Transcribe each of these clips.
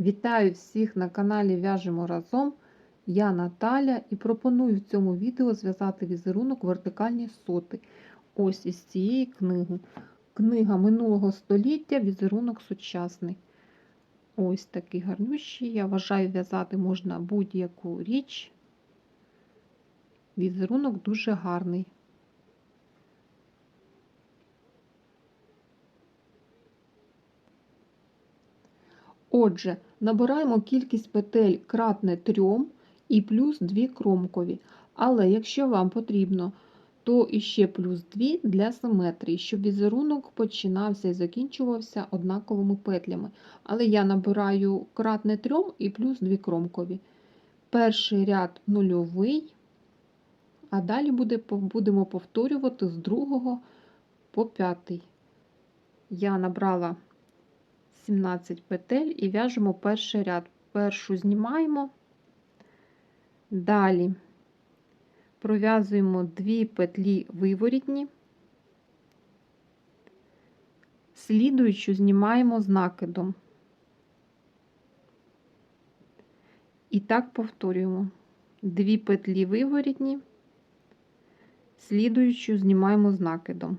Вітаю всіх на каналі В'яжемо разом. Я Наталя і пропоную в цьому відео зв'язати візерунок вертикальні соти. Ось із цієї книги. Книга минулого століття, візерунок сучасний. Ось такий гарнющий. Я вважаю, в'язати можна будь-яку річ. Візерунок дуже гарний. Отже, набираємо кількість петель кратне 3 і плюс 2 кромкові. Але якщо вам потрібно, то іще плюс 2 для симетрії, щоб візерунок починався і закінчувався однаковими петлями. Але я набираю кратне 3 і плюс 2 кромкові. Перший ряд нульовий, а далі буде, будемо повторювати з 2 по 5. Я набрала 17 петель і в'яжемо перший ряд. Першу знімаємо, далі пров'язуємо дві петлі виворітні, слідуючу знімаємо з накидом. І так повторюємо дві петлі виворітні, слідуючу знімаємо з накидом.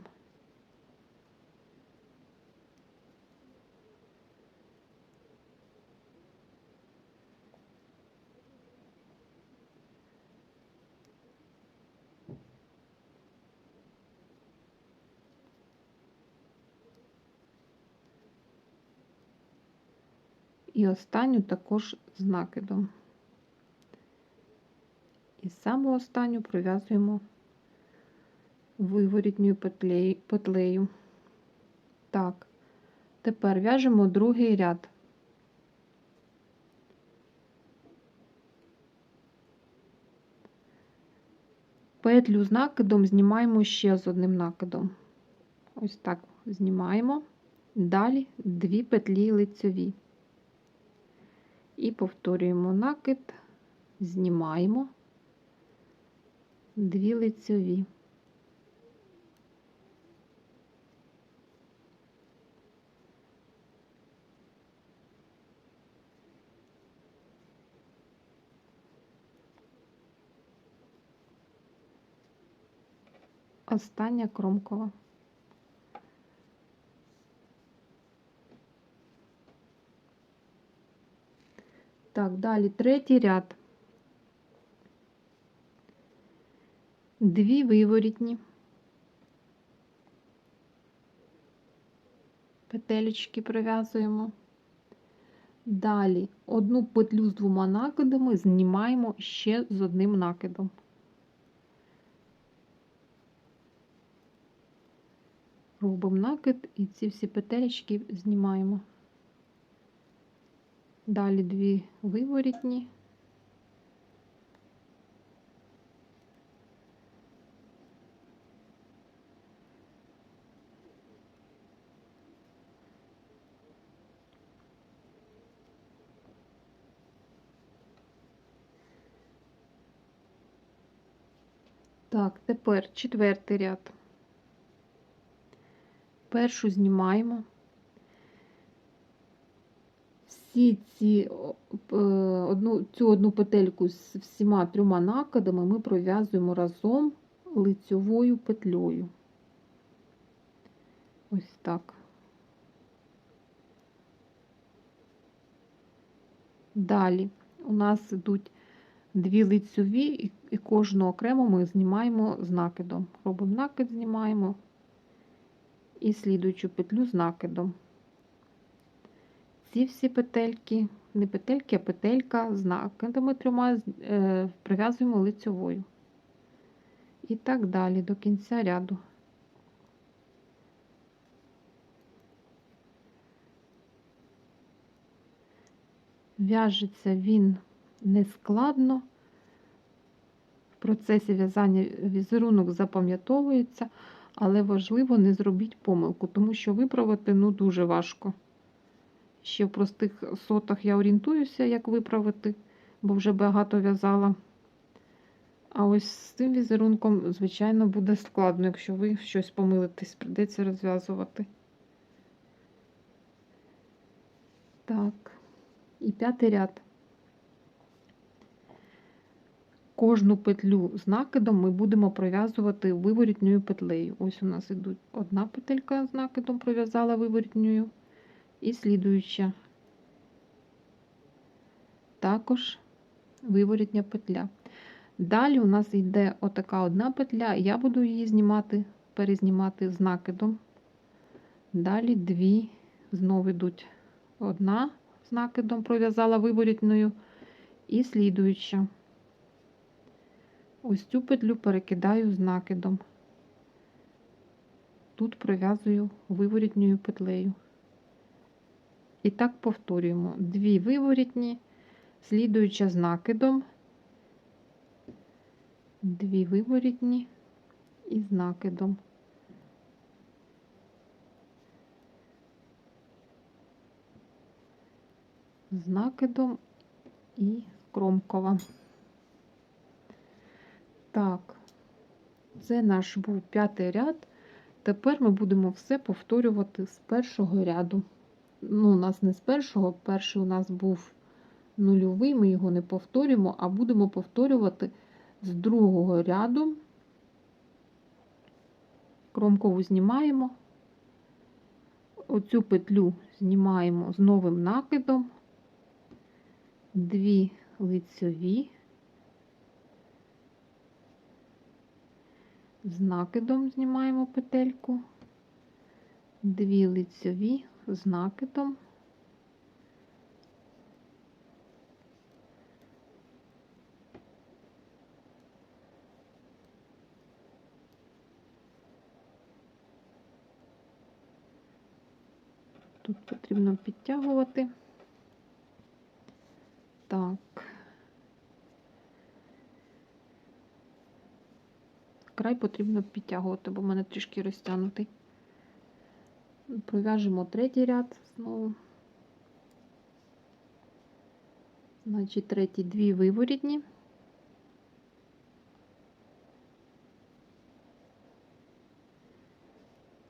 І останню також з накидом. І саму останню пров'язуємо виворітньою петлею. Так, тепер в'яжемо другий ряд. Петлю з накидом знімаємо ще з одним накидом. Ось так знімаємо, далі дві петлі лицьові. І повторюємо накид, знімаємо дві лицьові. Остання кромкова. Далі третій ряд. Дві виворітні, петелечки пров'язуємо. Далі одну петлю з двома накидами знімаємо ще з одним накидом. Робимо накид і ці всі петелечки знімаємо. Далі дві виворітні. Так, тепер четвертий ряд. Першу знімаємо. Всі ці е, одну, цю одну петельку з всіма трьома накидами ми пров'язуємо разом лицьовою петлею. Ось так. Далі у нас йдуть дві лицьові, і кожну окремо ми знімаємо з накидом. Робимо накид, знімаємо і слідуючу петлю з накидом ці всі петельки, не петельки, а петелька з накидами трьома е, прив'язуємо лицьовою. І так далі до кінця ряду. В'яжеться він нескладно. В процесі в'язання візерунок запам'ятовується, але важливо не зробіть помилку, тому що виправити ну, дуже важко. Ще в простих сотах я орієнтуюся, як виправити, бо вже багато в'язала. А ось з цим візерунком, звичайно, буде складно, якщо ви щось помилитесь, придеться розв'язувати. Так, і п'ятий ряд. Кожну петлю з накидом ми будемо пров'язувати виворітньою петлею. Ось у нас ідуть одна петелька з накидом пров'язала виворітньою і слідуюча. Також виворітня петля. Далі у нас йде отака одна петля, я буду її знімати, перезнімати з накидом. Далі дві, знову йдуть одна з накидом, пров'язала виворітною і слідуюча. Ось цю петлю перекидаю з накидом. Тут пров'язую виворітньою петлею. І так повторюємо: дві виворітні, слідуюча з накидом, дві виворітні і з накидом. З накидом і кромкова. Так, це наш був п'ятий ряд. Тепер ми будемо все повторювати з першого ряду. Ну, у нас не з першого, перший у нас був нульовий, ми його не повторюємо, а будемо повторювати з другого ряду. Кромкову знімаємо, оцю петлю знімаємо з новим накидом, дві лицьові. з накидом знімаємо петельку, дві лицьові з накидом. Тут потрібно підтягувати. Так. край потрібно підтягувати, бо в мене трішки розтягнутий. Пров'яжемо третій ряд знову. Значить, третій дві виворітні.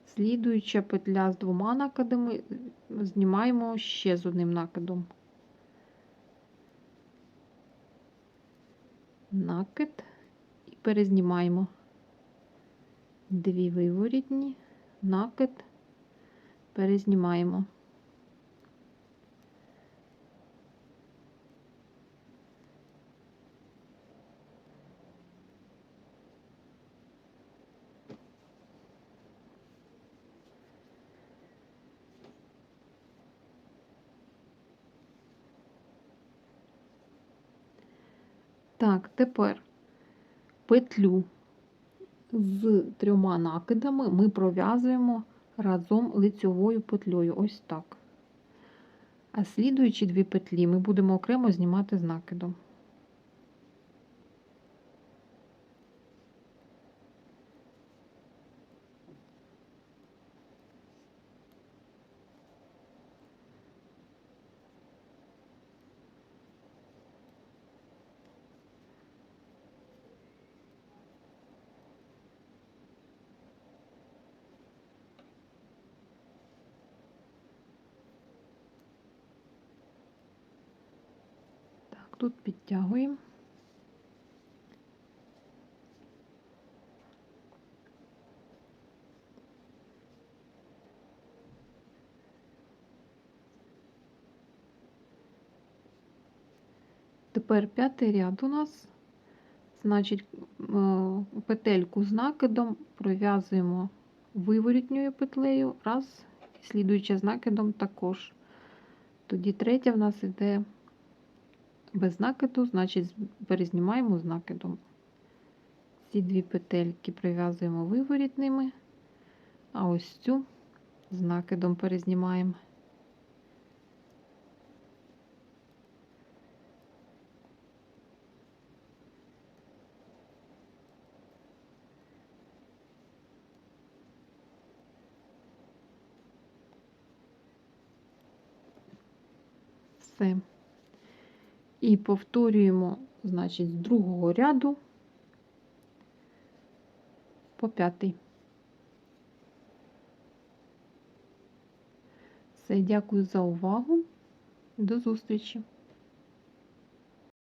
Слідуюча петля з двома накидами, знімаємо ще з одним накидом. Накид і перезнімаємо дві виворітні, накид, перезнімаємо. Так, тепер петлю з трьома накидами ми пров'язуємо разом лицьовою петлею. Ось так. А слідуючі дві петлі ми будемо окремо знімати з накидом. Тут підтягуємо. Тепер п'ятий ряд у нас, значить, е, петельку з накидом пров'язуємо виворітньою петлею, раз, і слідуюча з накидом також. Тоді третя в нас йде без накиду, значить, перезнімаємо з накидом. Ці дві петельки прив'язуємо виворітними, а ось цю з накидом перезнімаємо. Все. І повторюємо, значить, з другого ряду по п'ятий. Все, дякую за увагу. До зустрічі!